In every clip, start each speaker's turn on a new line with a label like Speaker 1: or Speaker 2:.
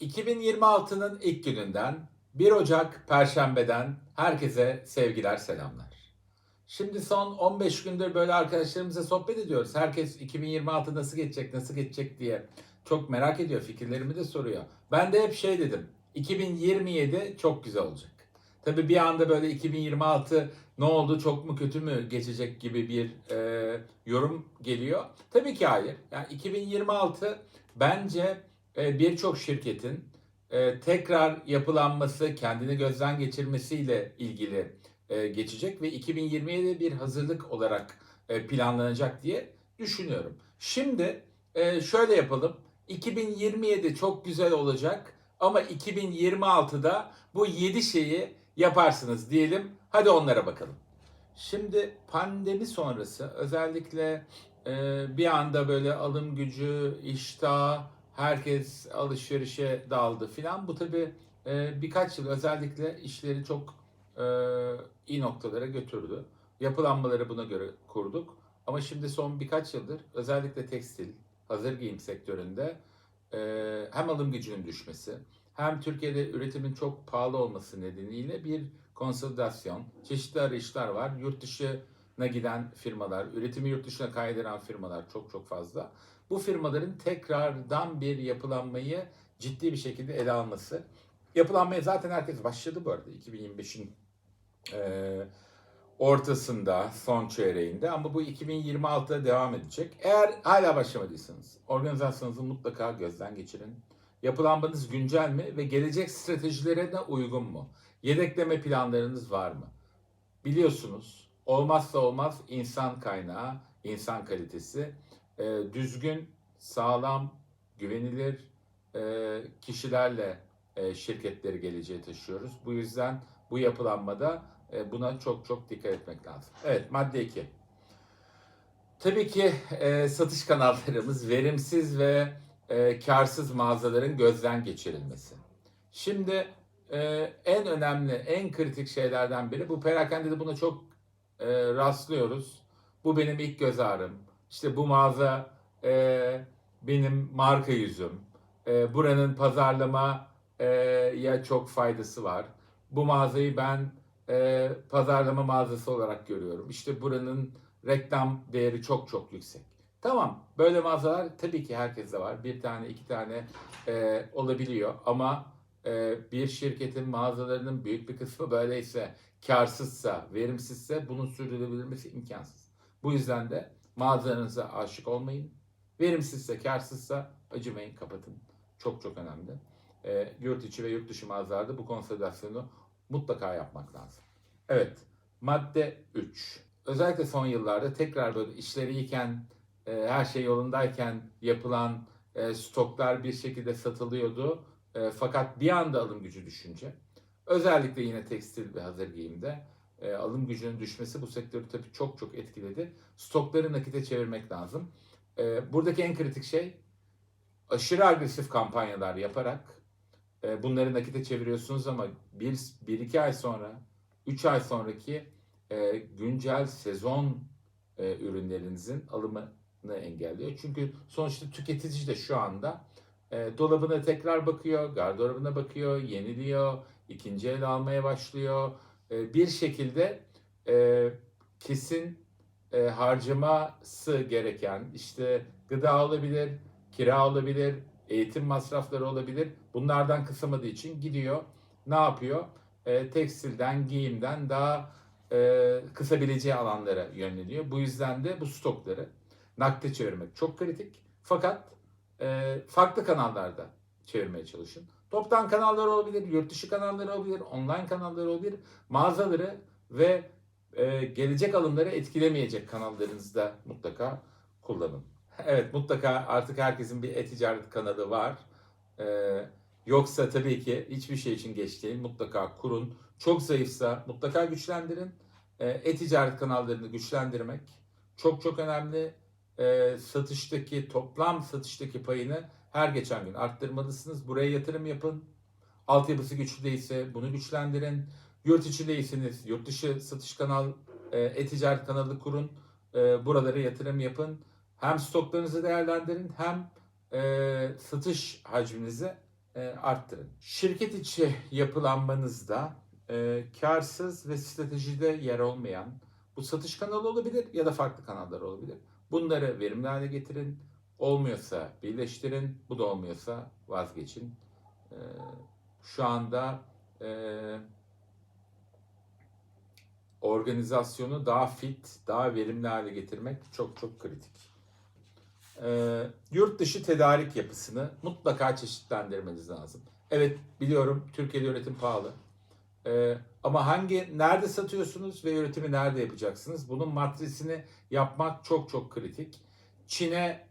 Speaker 1: 2026'nın ilk gününden 1 Ocak Perşembe'den herkese sevgiler selamlar. Şimdi son 15 gündür böyle arkadaşlarımızla sohbet ediyoruz. Herkes 2026 nasıl geçecek, nasıl geçecek diye çok merak ediyor. Fikirlerimi de soruyor. Ben de hep şey dedim. 2027 çok güzel olacak. Tabii bir anda böyle 2026 ne oldu çok mu kötü mü geçecek gibi bir e, yorum geliyor. Tabii ki hayır. Yani 2026 bence birçok şirketin e, tekrar yapılanması, kendini gözden geçirmesiyle ilgili e, geçecek ve 2027'de bir hazırlık olarak e, planlanacak diye düşünüyorum. Şimdi şöyle yapalım. 2027 çok güzel olacak ama 2026'da bu 7 şeyi yaparsınız diyelim. Hadi onlara bakalım. Şimdi pandemi sonrası özellikle bir anda böyle alım gücü, iştah, herkes alışverişe daldı filan. Bu tabii e, birkaç yıl özellikle işleri çok e, iyi noktalara götürdü. Yapılanmaları buna göre kurduk. Ama şimdi son birkaç yıldır özellikle tekstil, hazır giyim sektöründe e, hem alım gücünün düşmesi hem Türkiye'de üretimin çok pahalı olması nedeniyle bir konsolidasyon, çeşitli arayışlar var. Yurt dışına giden firmalar, üretimi yurt dışına kaydıran firmalar çok çok fazla. Bu firmaların tekrardan bir yapılanmayı ciddi bir şekilde ele alması. Yapılanmaya zaten herkes başladı bu arada 2025'in e, ortasında, son çeyreğinde ama bu 2026'da devam edecek. Eğer hala başlamadıysanız organizasyonunuzu mutlaka gözden geçirin. Yapılanmanız güncel mi ve gelecek stratejilerine uygun mu? Yedekleme planlarınız var mı? Biliyorsunuz olmazsa olmaz insan kaynağı, insan kalitesi. E, düzgün, sağlam, güvenilir e, kişilerle e, şirketleri geleceğe taşıyoruz. Bu yüzden bu yapılanmada e, buna çok çok dikkat etmek lazım. Evet madde 2. Tabii ki e, satış kanallarımız verimsiz ve e, karsız mağazaların gözden geçirilmesi. Şimdi e, en önemli, en kritik şeylerden biri bu perakende buna çok e, rastlıyoruz. Bu benim ilk göz ağrım. İşte bu mağaza e, benim marka yüzüm. E, buranın pazarlama e, ya çok faydası var. Bu mağazayı ben e, pazarlama mağazası olarak görüyorum. İşte buranın reklam değeri çok çok yüksek. Tamam böyle mağazalar tabii ki herkeste var. Bir tane iki tane e, olabiliyor ama e, bir şirketin mağazalarının büyük bir kısmı böyleyse karsızsa, verimsizse bunun sürdürülebilmesi imkansız. Bu yüzden de mağazalarınıza aşık olmayın. Verimsizse, karsızsa acımayın, kapatın. Çok çok önemli. E, yurt içi ve yurt dışı mağazalarda bu konsolidasyonu mutlaka yapmak lazım. Evet, madde 3. Özellikle son yıllarda tekrar böyle işleri iyiken, e, her şey yolundayken yapılan e, stoklar bir şekilde satılıyordu. E, fakat bir anda alım gücü düşünce, özellikle yine tekstil ve hazır giyimde e, alım gücünün düşmesi bu sektörü tabii çok çok etkiledi. Stokları nakite çevirmek lazım. E, buradaki en kritik şey aşırı agresif kampanyalar yaparak e, bunları nakite çeviriyorsunuz ama bir, bir iki ay sonra, üç ay sonraki e, güncel sezon e, ürünlerinizin alımını engelliyor. Çünkü sonuçta tüketici de şu anda e, dolabına tekrar bakıyor, gardırobuna bakıyor, yeniliyor, ikinci el almaya başlıyor. E, bir şekilde e, kesin e, harcaması gereken işte gıda olabilir, kira olabilir, eğitim masrafları olabilir. Bunlardan kısamadığı için gidiyor. Ne yapıyor? E, tekstilden, giyimden daha e, kısabileceği alanlara yönleniyor. Bu yüzden de bu stokları nakde çevirmek çok kritik. Fakat farklı kanallarda çevirmeye çalışın. Toptan kanallar olabilir, yurt dışı kanalları olabilir, online kanalları olabilir. Mağazaları ve e, gelecek alımları etkilemeyecek kanallarınızda mutlaka kullanın. Evet mutlaka artık herkesin bir e-ticaret kanalı var. Ee, yoksa tabii ki hiçbir şey için geç değil. Mutlaka kurun. Çok zayıfsa mutlaka güçlendirin. Ee, e-ticaret kanallarını güçlendirmek çok çok önemli. Ee, satıştaki toplam satıştaki payını her geçen gün arttırmalısınız. Buraya yatırım yapın. Altyapısı güçlü değilse bunu güçlendirin. Yurt içi değilseniz yurt dışı satış kanal, e, e-ticaret kanalı kurun. E, buralara yatırım yapın hem stoklarınızı değerlendirin hem e, satış hacminizi e, arttırın. Şirket içi yapılanmanızda e, karsız ve stratejide yer olmayan bu satış kanalı olabilir ya da farklı kanallar olabilir. Bunları verimli hale getirin. Olmuyorsa birleştirin. Bu da olmuyorsa vazgeçin. E, şu anda e, organizasyonu daha fit, daha verimli hale getirmek çok çok kritik. Ee, yurt dışı tedarik yapısını mutlaka çeşitlendirmeniz lazım. Evet biliyorum Türkiye'de üretim pahalı. Ee, ama hangi nerede satıyorsunuz ve üretimi nerede yapacaksınız? Bunun matrisini yapmak çok çok kritik. Çin'e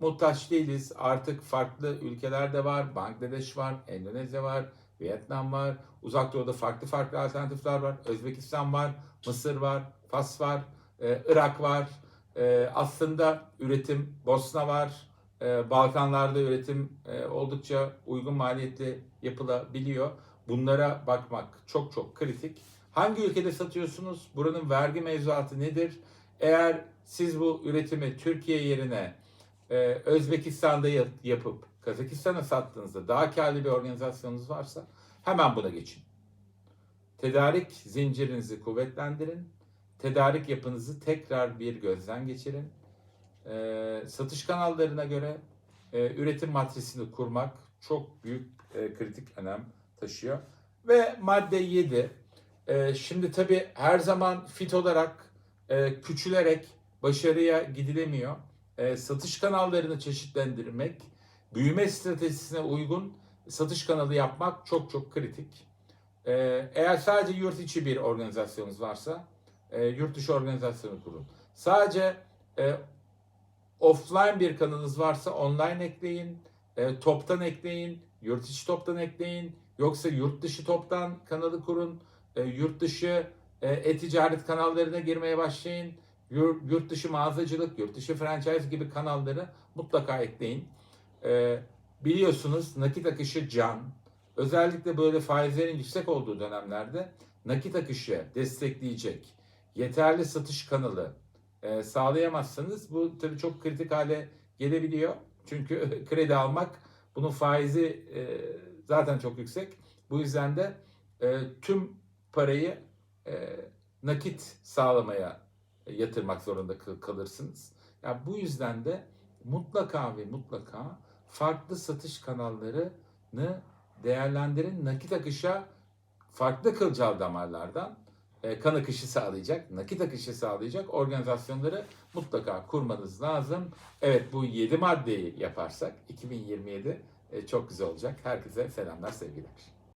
Speaker 1: muhtaç değiliz. Artık farklı ülkeler de var. Bangladeş var, Endonezya var, Vietnam var. Uzak Doğu'da farklı farklı alternatifler var. Özbekistan var, Mısır var, Fas var, e, Irak var. E, aslında üretim Bosna var. E, Balkanlarda üretim e, oldukça uygun maliyetli yapılabiliyor. Bunlara bakmak çok çok kritik. Hangi ülkede satıyorsunuz? Buranın vergi mevzuatı nedir? Eğer siz bu üretimi Türkiye yerine e, Özbekistan'da yap- yapıp Kazakistan'a sattığınızda daha karlı bir organizasyonunuz varsa hemen buna geçin. Tedarik zincirinizi kuvvetlendirin. Tedarik yapınızı tekrar bir gözden geçirin. E, satış kanallarına göre e, üretim matrisini kurmak çok büyük e, kritik önem taşıyor. Ve madde 7. E, şimdi tabii her zaman fit olarak e, küçülerek başarıya gidilemiyor. E, satış kanallarını çeşitlendirmek, büyüme stratejisine uygun satış kanalı yapmak çok çok kritik. E, eğer sadece yurt içi bir organizasyonunuz varsa e, yurt dışı organizasyonu kurun. Sadece e, offline bir kanalınız varsa online ekleyin, e, toptan ekleyin, yurt içi toptan ekleyin. Yoksa yurt dışı toptan kanalı kurun, e, yurt dışı e, e-ticaret kanallarına girmeye başlayın. Yurt, dışı mağazacılık, yurt dışı franchise gibi kanalları mutlaka ekleyin. E, biliyorsunuz nakit akışı can. Özellikle böyle faizlerin yüksek olduğu dönemlerde nakit akışı destekleyecek yeterli satış kanalı e, sağlayamazsanız bu tabii çok kritik hale gelebiliyor. Çünkü kredi almak bunun faizi e, zaten çok yüksek. Bu yüzden de e, tüm parayı e, nakit sağlamaya yatırmak zorunda kal- kalırsınız. Ya bu yüzden de mutlaka ve mutlaka farklı satış kanallarını değerlendirin. Nakit akışa farklı kılcal damarlardan e, kan akışı sağlayacak, nakit akışı sağlayacak organizasyonları mutlaka kurmanız lazım. Evet bu 7 maddeyi yaparsak 2027 e, çok güzel olacak. Herkese selamlar, sevgiler.